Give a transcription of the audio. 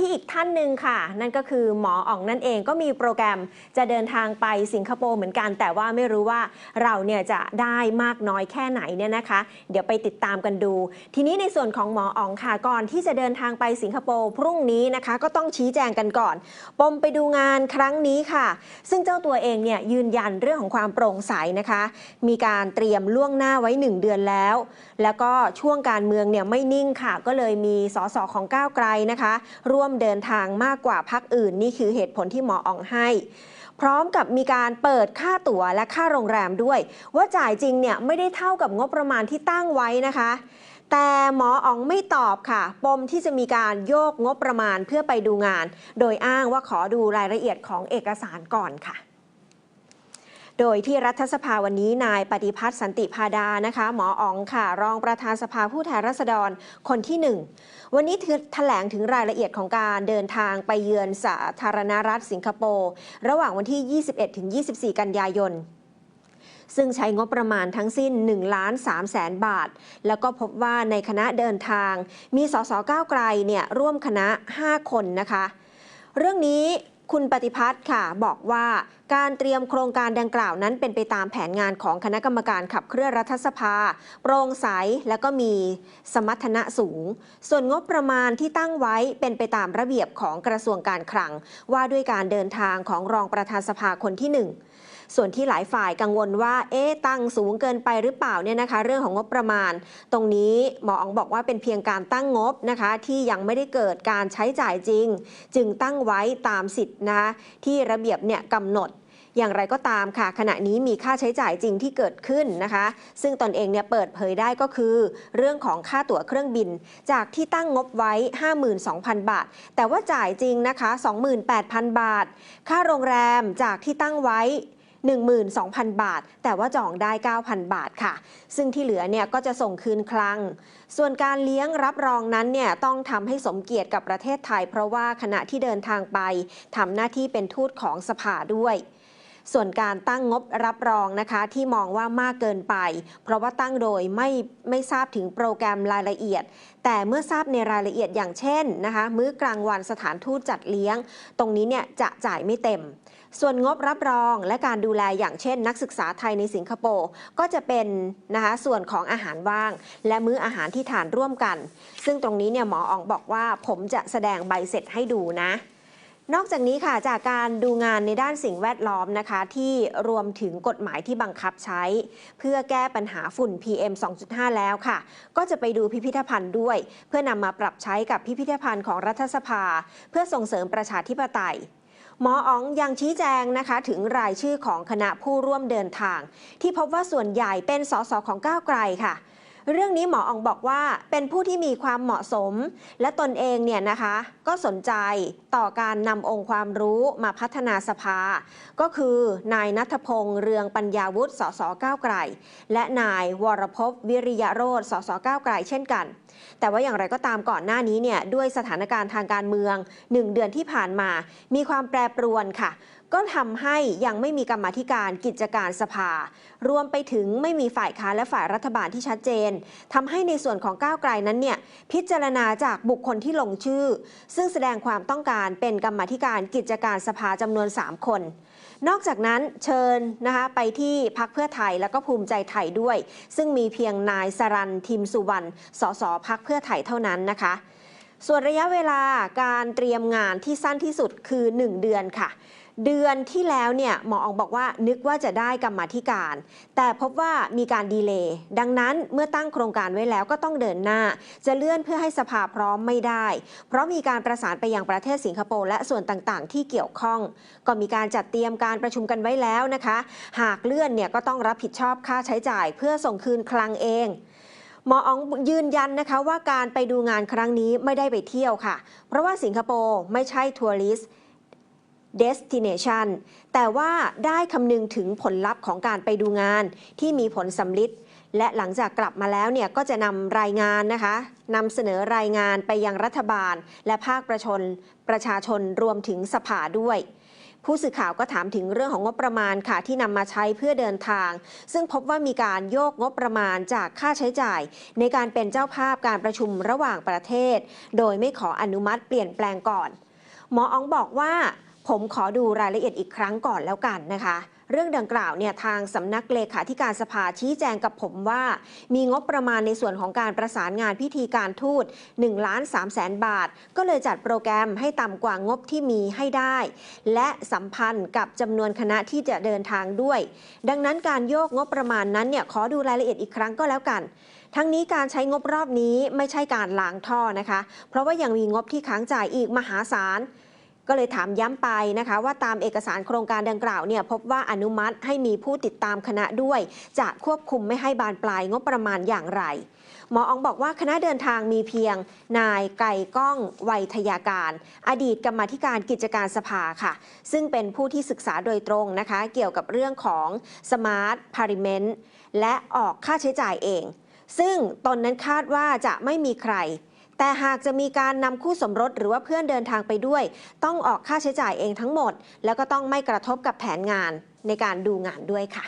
ที่อีกท่านหนึ่งค่ะ นั่นก็คือหมออ๋องนั่นเองก็มีโปรแกรมจะเดินทางไปสิงคโปร์เหมือนกัน แต่ว่าไม่รู้ว่าเราเนี่ยจะได้มากน้อยแค่ไหนเนี่ยนะคะ เดี๋ยวไปติดตามกันดู ทีนี้ในส่วนของหมออ๋องค่ะก่อนที่จะเดินทางไปสิงคโปร์พรุ่งนี้นะคะ ก็ต้องชี้แจงกันก่อน ปมไปดูงานครั้งนี้ค่ะ ซึ่งเจ้าตัวเองเนี่ยยืนยันเรื่องของความโปร่งใสนะคะ มีการเตรียมล่วงหน้าไว้ 1 เดือนแล้ว แล้วก็ช่วงการเมืองเนี่ยไม่นิ่งค่ะ ก็เลยมีสสของก้าวไกลนะคะร่วมเดินทางมากกว่าพักอื่น นี่คือเหตุผลที่หมออองให้ พร้อมกับมีการเปิดค่าตั๋วและค่าโรงแรมด้วย ว่าจ่ายจริงเนี่ยไม่ได้เท่ากับงบประมาณที่ตั้งไว้นะคะ แต่หมออ๋องไม่ตอบค่ะ ปมที่จะมีการโยกงบประมาณเพื่อไปดูงาน โดยอ้างว่าขอดูรายละเอียดของเอกสารก่อนค่ะ โดยที่รัฐสภาวันนี้นายปฏิพัฒน์สันติพาดานะคะ หมออ๋องค่ะ รองประธานสภาผู้แทนราษฎรคนที่หนึ่งวันนี้แถลงถึงรายละเอียดของการเดินทางไปเยือนสาธารณรัฐสิงคโปร์ระหว่างวันที่ 21-24 กันยายนซึ่งใช้งบประมาณทั้งสิ้น1ล้าน3แสนบาท แล้วก็พบว่าในคณะเดินทาง มีสสก้าวไกลเนี่ยร่วมคณะ 5 คนนะคะ เรื่องนี้ คุณปฏิพัฒน์ค่ะ บอกว่าการเตรียมโครงการดังกล่าวนั้นเป็นไปตามแผนงานของคณะกรรมการขับเคลื่อนรัฐสภา โปร่งใสและก็มีสมรรถนะสูง ส่วนงบประมาณที่ตั้งไว้เป็นไปตามระเบียบของกระทรวงการคลัง ว่าด้วยการเดินทางของรองประธานสภาคนที่หนึ่งส่วนที่หลายฝ่ายกังวลว่า เอ๊ะตั้งสูงเกินไปหรือเปล่าเนี่ยนะคะ เรื่องของงบประมาณ ตรงนี้หมออ๋องบอกว่าเป็นเพียงการตั้งงบนะคะ ที่ยังไม่ได้เกิดการใช้จ่ายจริง จึงตั้งไว้ตามสิทธินะที่ระเบียบเนี่ยกำหนดอย่างไรก็ตามค่ะ ขณะนี้มีค่าใช้จ่ายจริงที่เกิดขึ้นนะคะ ซึ่งตนเองเนี่ยเปิดเผยได้ก็คือ เรื่องของค่าตั๋วเครื่องบิน จากที่ตั้งงบไว้ 52,000 บาท แต่ว่าจ่ายจริงนะคะ 28,000 บาท ค่าโรงแรมจากที่ตั้งไว้ 12,000 บาท แต่ว่าจองได้ 9,000 บาทค่ะ ซึ่งที่เหลือเนี่ยก็จะส่งคืนคลัง ส่วนการเลี้ยงรับรองนั้นเนี่ยต้องทำให้สมเกียรติกับประเทศไทย เพราะว่าขณะที่เดินทางไปทำหน้าที่เป็นทูตของสภาด้วย ส่วนการตั้งงบรับรองนะคะที่มองว่ามากเกินไป เพราะว่าตั้งโดยไม่ไม่ทราบถึงโปรแกรมรายละเอียด แต่เมื่อทราบในรายละเอียดอย่างเช่นนะคะมื้อกลางวันสถานทูตจัดเลี้ยง ตรงนี้เนี่ยจะจ่ายไม่เต็ม ส่วนงบรับรองและการดูแลอย่างเช่น นักศึกษาไทยในสิงคโปร์ก็จะเป็นนะคะส่วนของอาหารว่าง และมื้ออาหารที่ทานร่วมกัน ซึ่งตรงนี้เนี่ยหมออองบอกว่าผมจะแสดงใบเสร็จให้ดูนะ นอกจากนี้ค่ะจากการดูงานในด้านสิ่งแวดล้อมนะคะ ที่รวมถึงกฎหมายที่บังคับใช้ เพื่อแก้ปัญหาฝุ่น PM 2.5 แล้วค่ะ ก็จะไปดูพิพิธภัณฑ์ด้วย เพื่อนำมาปรับใช้กับพิพิธภัณฑ์ของรัฐสภา เพื่อส่งเสริมประชาธิปไตยหมออ๋องยังชี้แจงนะคะถึงรายชื่อของคณะผู้ร่วมเดินทาง ที่พบว่าส่วนใหญ่เป็นสสของก้าวไกลค่ะ เรื่องนี้หมออองบอกว่าเป็นผู้ที่มีความเหมาะสม และตนเองเนี่ยนะคะก็สนใจต่อการนำองค์ความรู้มาพัฒนาสภา ก็คือนายนัทพงษ์เรืองปัญญาวุฒิสสก้าวไกล และนายวรพพวิริยโรธสสก้าวไกลเช่นกัน แต่ว่าอย่างไรก็ตามก่อนหน้านี้เนี่ยด้วยสถานการณ์ทางการเมือง1เดือนที่ผ่านมา มีความแปรปรวนค่ะ ก็ทำให้ยังไม่มีกรรมธิการกิจการสภา รวมไปถึงไม่มีฝ่ายค้านและฝ่ายรัฐบาลที่ชัดเจนทำให้ในส่วนของก้าวไกลนั้นเนี่ยพิจารณาจากบุคคลที่ลงชื่อ ซึ่งแสดงความต้องการเป็นกรรมธิการกิจการสภาจำนวน 3 คนนอกจากนั้นเชิญนะคะไปที่พักเพื่อไทยแล้วก็ภูมิใจไทยด้วย ซึ่งมีเพียงนายสรันทิมสุวรรณสสพักเพื่อไทยเท่านั้นนะคะ ส่วนระยะเวลาการเตรียมงานที่สั้นที่สุดคือ 1 เดือนค่ะ เดือนที่แล้วเนี่ยหมออองบอกว่านึกว่าจะได้กรรมธิการ แต่พบว่ามีการดีเลย์ดังนั้นเมื่อตั้งโครงการไว้แล้วก็ต้องเดินหน้า จะเลื่อนเพื่อให้สภาพร้อมไม่ได้ เพราะมีการประสานไปยังประเทศสิงคโปร์และส่วนต่างๆ ที่เกี่ยวข้อง ก็มีการจัดเตรียมการประชุมกันไว้แล้วนะคะ หากเลื่อนเนี่ยก็ต้องรับผิดชอบค่าใช้จ่าย เพื่อส่งคืนคลังเอง หมออ๋องยืนยันนะคะว่าการไปดูงานครั้งนี้ไม่ได้ไปเที่ยวค่ะ เพราะว่าสิงคโปร์ไม่ใช่ทัวริสต์ destination แต่ว่าได้คำนึงถึงผลลัพธ์ของการไปดูงานที่มีผลสำลิดและหลังจากกลับมาแล้วเนี่ยก็จะนำรายงานนะคะนำเสนอรายงานไปยังรัฐบาล และภาคประชนประชาชนรวมถึงสภาด้วย ผู้สื่อข่าวก็ถามถึงเรื่องของงบประมาณค่ะที่นำมาใช้เพื่อเดินทาง ซึ่งพบว่ามีการโยกงบประมาณจากค่าใช้จ่าย ในการเป็นเจ้าภาพการประชุมระหว่างประเทศ โดยไม่ขออนุมัติเปลี่ยนแปลงก่อน หมออองบอกว่า ผมขอดูรายละเอียดอีกครั้งก่อนแล้วกันนะคะ เรื่องดังกล่าวเนี่ยทางสำนักเลขาธิการสภาชี้แจงกับผมว่า มีงบประมาณในส่วนของการประสานงานพิธีการทูต1ล้าน3แสนบาท ก็เลยจัดโปรแกรมให้ต่ำกว่างบที่มีให้ได้ และสัมพันธ์กับจำนวนคณะที่จะเดินทางด้วย ดังนั้นการโยกงบประมาณนั้นเนี่ยขอดูรายละเอียดอีกครั้งก็แล้วกันทั้งนี้การใช้งบรอบนี้ไม่ใช่การล้างท่อนะคะ เพราะว่ายังมีงบที่ค้างจ่ายอีกมหาศาล ก็เลยถามย้ำไปนะคะ ว่าตามเอกสารโครงการดังกล่าวเนี่ยพบว่าอนุมัติให้มีผู้ติดตามคณะด้วย จะควบคุมไม่ให้บานปลายงบประมาณอย่างไร หมออองบอกว่าคณะเดินทางมีเพียง นายไก่ก้องไวยทยาการ อดีตกรรมธิการกิจการสภาค่ะ ซึ่งเป็นผู้ที่ศึกษาโดยตรงนะคะ เกี่ยวกับเรื่องของ Smart Parliament และออกค่าใช้จ่ายเอง ซึ่งตนนั้นคาดว่าจะไม่มีใคร แต่หากจะมีการนำคู่สมรสหรือว่าเพื่อนเดินทางไปด้วย ต้องออกค่าใช้จ่ายเองทั้งหมด แล้วก็ต้องไม่กระทบกับแผนงานในการดูงานด้วยค่ะ